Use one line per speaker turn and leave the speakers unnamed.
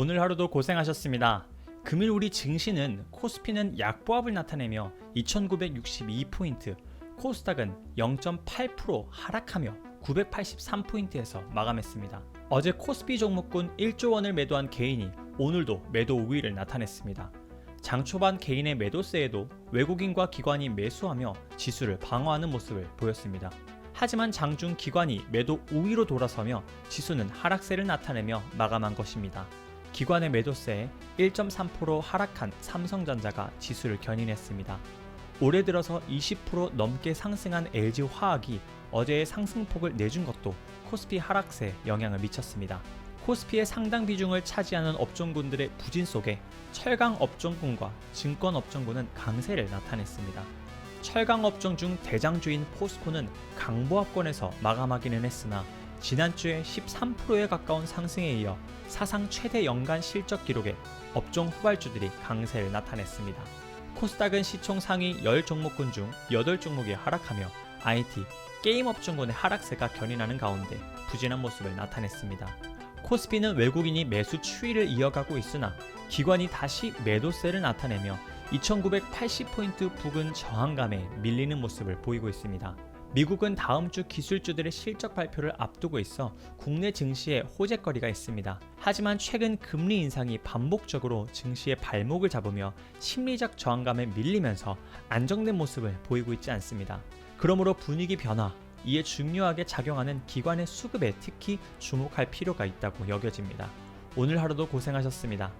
오늘 하루도 고생하셨습니다. 금일 우리 증시는 코스피는 약보합을 나타내며 2962포인트, 코스닥은 0.8% 하락하며 983포인트에서 마감했습니다. 어제 코스피 종목군 1조 원을 매도한 개인이 오늘도 매도 우위를 나타냈습니다. 장 초반 개인의 매도세에도 외국인과 기관이 매수하며 지수를 방어하는 모습을 보였습니다. 하지만 장중 기관이 매도 우위로 돌아서며 지수는 하락세를 나타내며 마감한 것입니다. 기관의 매도세에 1.3% 하락한 삼성전자가 지수를 견인했습니다. 올해 들어서 20% 넘게 상승한 LG화학이 어제의 상승폭을 내준 것도 코스피 하락세에 영향을 미쳤습니다. 코스피의 상당 비중을 차지하는 업종군들의 부진 속에 철강 업종군과 증권 업종군은 강세를 나타냈습니다. 철강 업종 중 대장주인 포스코는 강보합권에서 마감하기는 했으나 지난주에 13%에 가까운 상승에 이어 사상 최대 연간 실적 기록에 업종 후발주들이 강세를 나타냈습니다. 코스닥은 시총 상위 10종목군 중 8종목이 하락하며 IT, 게임 업종군의 하락세가 견인하는 가운데 부진한 모습을 나타냈습니다. 코스피는 외국인이 매수 추이를 이어가고 있으나 기관이 다시 매도세를 나타내며 2980포인트 부근 저항감에 밀리는 모습을 보이고 있습니다. 미국은 다음 주 기술주들의 실적 발표를 앞두고 있어 국내 증시에 호재거리가 있습니다. 하지만 최근 금리 인상이 반복적으로 증시의 발목을 잡으며 심리적 저항감에 밀리면서 안정된 모습을 보이고 있지 않습니다. 그러므로 분위기 변화, 이에 중요하게 작용하는 기관의 수급에 특히 주목할 필요가 있다고 여겨집니다. 오늘 하루도 고생하셨습니다.